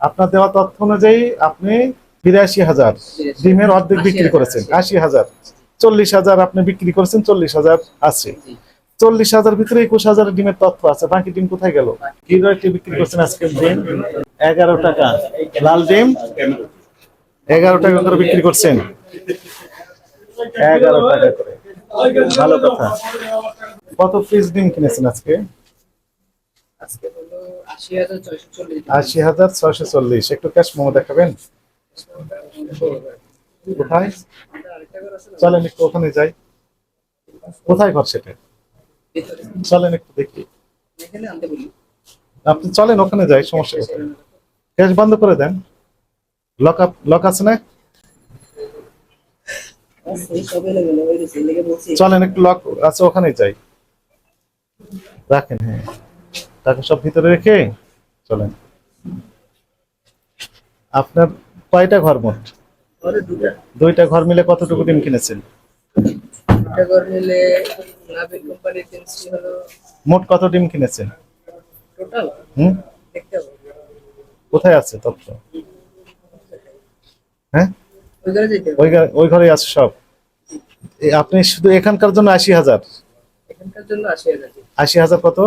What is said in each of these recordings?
আপনার দেওয়া তথ্য অনুযায়ী আপনি বিরাশি হাজার ডিমের অর্ধেক বিক্রি করেছেন আশি হাজার। চল্লিশ হাজার আপনি বিক্রি করেছেন চল্লিশ হাজার আছে। চল্লিশ হাজার ভিতরে একুশ হাজার ডিমের তথ্য আছে। বাকি ডিম কোথায় গেল? বিক্রি করছেন আজকে ডিম? এগারো টাকা। লাল ডিম? এগারো টাকা করে বিক্রি করছেন। এগারো টাকা করে। ভালো কথা। কত পিস ডিম কিনেছেন আজকে? আজকে আশি হাজার ছয়শো চল্লিশ। একটু ক্যাশ মোমো দেখাবেন? কোথায়? চলেন একটু ওখানে যাই। কোথায় ঘর সেটা? চলেন একটু দেখি। আপনি চলেন ওখানে যাই, সমস্যা ক্যাশ বন্ধ করে দেন। লক আপ, লক আছে না। চলেন একটু লক আছে ওখানে যাই। রাখেন হ্যাঁ। টাকা সব ভিতরে রেখে চলেন। আপনার কয়টা ঘর মোট? দুইটা ঘর মিলে কতটুকু ডিম কিনেছেন? মোট কত ডিম কিনেছেন? হুম? কোথায় আছে তথ্য? হ্যাঁ? ওই ঘরে আছে সব? আপনি শুধু এখানকার জন্য আশি হাজার? জন্য আশি হাজার কত?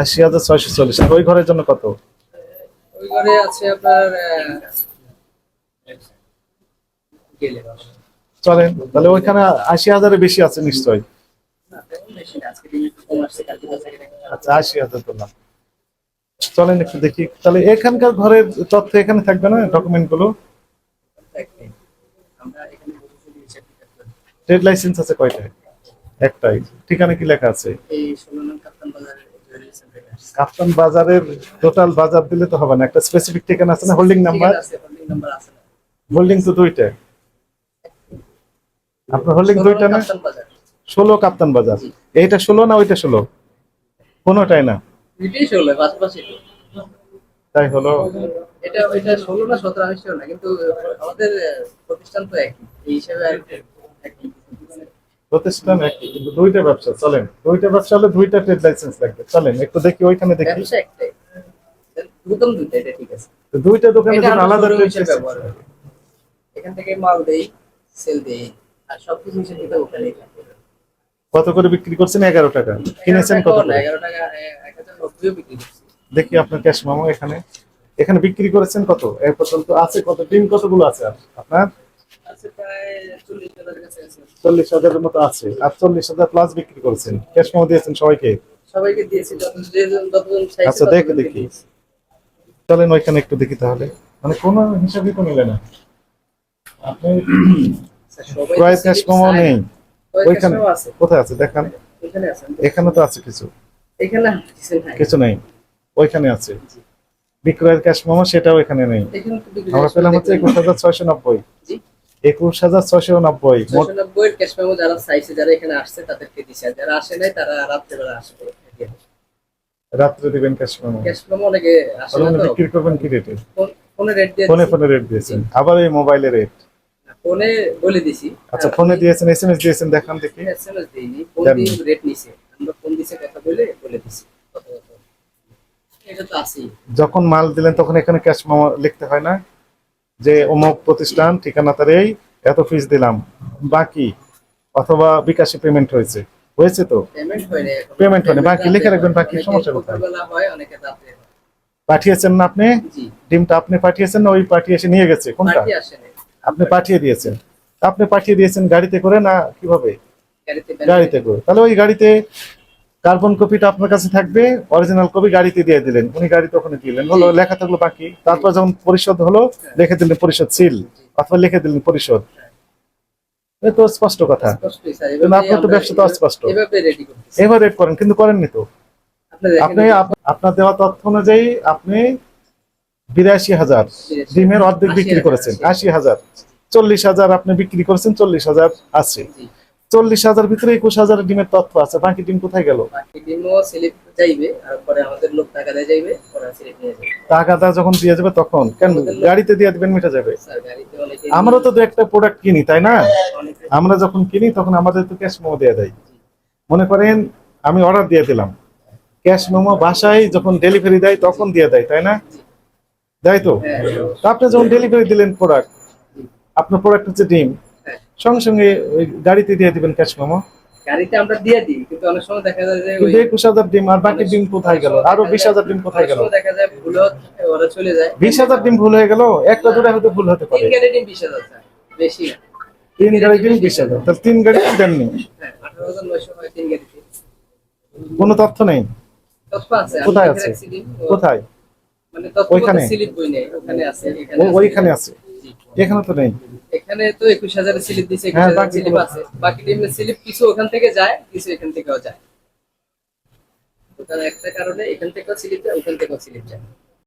আশি হাজার ছয়শো চল্লিশ। আর ওই ঘরের জন্য কত? ওই ঘরে আছে আপনার চলেন তাহলে ওইখানে আশি হাজারের বেশি আছে নিশ্চয়ই। না, তেমন বেশি না, আজকে দিন একটু কম আসছে, কালকে বাজারে একটু আচ্ছা আশি হাজার করলাম চলেন একটু দেখি তাহলে এখানকার ঘরের তথ্য এখানে থাকবে না ডকুমেন্টগুলো। ট্রেড লাইসেন্স আছে কয়টা একটাই। ঠিকানা কি লেখা আছে? কাপ্তান বাজারের টোটাল বাজার দিলে তো হবে না একটা স্পেসিফিক ঠিকানা আছে না হোল্ডিং নাম্বার। হোল্ডিং তো দুইটা। আপনার হোল্ডিং দুইটা না? ষোলো কাপ্তান বাজার। এইটা ষোলো না ওইটা ষোলো? কোনোটাই না। তাই হলো। এটা ওইটা ষোলো না সতেরো আমি না কিন্তু আমাদের প্রতিষ্ঠান তো একই। এই হিসাবে একই। প্রতিষ্ঠান দুইটা ব্যবসা চলেন। দুইটা ব্যবসা হলে দুইটা ট্রেড লাইসেন্স লাগবে। চলেন একটু দেখি ওইখানে দেখি। দোকান দুইটা এটা ঠিক আছে। দুইটা দোকানের এটা জন্য আমরা আলাদা ট্রেড ব্যবহার এখান থেকে মাল দেই সেল দেই আর সবকিছু দিতে কত করে বিক্রি করছেন? এগারো টাকা। কিনেছেন কত এগারো টাকা এক হাজার নব্বইও বিক্রি করছি। দেখি আপনার ক্যাশ মামা এখানে। এখানে বিক্রি করেছেন কত? এ পর্যন্ত আছে কত? ডিম কতগুলো আছে আপনার? চল্লিশ হাজারের মতো আছে। আর চল্লিশ হাজার প্লাস বিক্রি করেছেন। ক্যাশ মামা দিয়েছেন সবাইকে? দিয়েছি আচ্ছা, দেখে দেখি। চলেন ওইখানে একটু দেখি তাহলে। মানে কোনো হিসাবই তো নিলে না। আপনি ক্রয় ক্যাশ মামা নেই। ওইখানে কোথায় আছে? দেখান। এখানে তো আছে কিছু। এখানে কিছু নেই। ওইখানে আছে। বিক্রয়ের ক্যাশ মামা সেটাও এখানে নেই। আমরা পেলাম হচ্ছে একুশ হাজার ছয়শো নব্বই। একুশ হাজার ছয়শো নব্বই। 690 ক্যাশ মেমো যারা চাইছে যারা এখানে আসছে তাদেরকে দিছে। যারা আসে নাই তারা রাত্রেবেলা আসবে রাত্রে দিবেন ক্যাশ মেমো ক্যাশ মেমো অনেকে আসে না বিক্রি করবেন কি রেটে ফোনে রেট দিয়ে ফোনে ফোনে রেট দিয়েছেন। আবার এই মোবাইলে রেট ফোনে বলে দিছি। আচ্ছা ফোনে দিয়েছেন দেখান দেখি। এসএমএস দেইনি। ফোন দেন। দিয়ে রেট নিছে। আমরা ফোন দিছে কথা বলে বলে দিছি। এটা তো আছেই। যখন মাল দিলেন তখন এখানে ক্যাশ মেমো লিখতে হয় না? যে অমুক প্রতিষ্ঠান ঠিকানা তার এই এত ফিস দিলাম। বাকি অথবা বিকাশে পেমেন্ট হয়েছে। হয়েছে তো? পেমেন্ট হয়নি বাকি লিখে রাখবেন, বাকি সমস্যা কোথায়? পাঠিয়েছেন না আপনি? ডিমটা আপনি পাঠিয়েছেন না? ওই পাঠিয়ে এসে নিয়ে গেছে। কোনটা? আপনি পাঠিয়ে দিয়েছেন। আপনি পাঠিয়ে দিয়েছেন গাড়িতে করে না কীভাবে? গাড়িতে করে। তাহলে ওই গাড়িতে কার্বন কপিটা আপনার কাছে থাকবে অরিজিনাল কপি গাড়িতে দিয়ে দিলেন। উনি গাড়িতে ওখানে দিলেন। হলো লেখা থাকল বাকি। তারপর যখন পরিশোধ হলো লিখে দিলেন পরিশোধ সিল। অথবা লিখে দিলেন পরিশোধ। তো স্পষ্ট কথা। আপনার তো ব্যবসা তো অস্পষ্ট। এভাবে এবার রেট করেন কিন্তু করেননি তো। আপনি আপনার দেওয়া তথ্য অনুযায়ী আপনি বিরাশি হাজার ডিমের অর্ধেক বিক্রি করেছেন আশি। হাজার। চল্লিশ হাজার আপনি বিক্রি করেছেন চল্লিশ হাজার আছে। চল্লিশ হাজার ভিতরে একুশ হাজার ডিমের তথ্য আছে। বাকি ডিম কোথায় গেল? বাকি ডিমও স্লিপ যাইবে পরে আমাদের লোক টাকা দিয়ে যাইবে পরে স্লিপ নিয়ে যাবে। টাকাটা যখন দিয়ে যাবে তখন? কেন? গাড়িতে দিয়ে দিবেন মিটা যাবে। আমরাও তো দু একটা প্রোডাক্ট কিনি তাই না? আমরা যখন কিনি তখন আমাদের তো ক্যাশ মেমো দিয়ে দেয়। মনে করেন আমি অর্ডার দিয়ে দিলাম। ক্যাশ মেমো বাসায় যখন ডেলিভারি দেয় তখন দিয়ে দেয় তাই না? দেয় তো? হ্যাঁ। আপনি যখন ডেলিভারি দিলেন প্রোডাক্ট আপনার প্রোডাক্ট হচ্ছে ডিম। হ্যাঁ। সঙ্গে সঙ্গে ওই গাড়িতে দিয়ে দিবেন ক্যাশ মামা। গাড়িতে আমরা দিয়ে দিই কিন্তু অনেক সময় দেখা যায় যে একুশ হাজার ডিম আর বাকি ডিম কোথায় গেল? আরও বিশ হাজার ডিম কোথায় গেল? দেখা যায় ভুল ওরা চলে যায়। বিশ হাজার ডিম ভুল হয়ে গেল একটা দুটা হয়তো ভুল হতে পারে। তিন গাড়ি ডিম বিশ হাজার বেশি তিন গাড়ি ডিম বিশ হাজার তাহলে তিন গাড়ি দেননি? হ্যাঁ কোনো তথ্য নেই? কোথায় আছে? কোথায়? মানে ওইখানে? ওইখানে আছে। এখানে তো নেই। এখানে তো একুশ হাজারের স্লিপ দিছে একুশ হ্যাঁ, হাজার বাকিগুলো- স্লিপ আছে। বাকি ডিমের স্লিপ কিছু ওখান থেকে যায় কিছু এখান থেকেও যায়। ওখানে একটা কারণে এখান থেকেও স্লিপ যায় ওখান থেকেও স্লিপ যায়।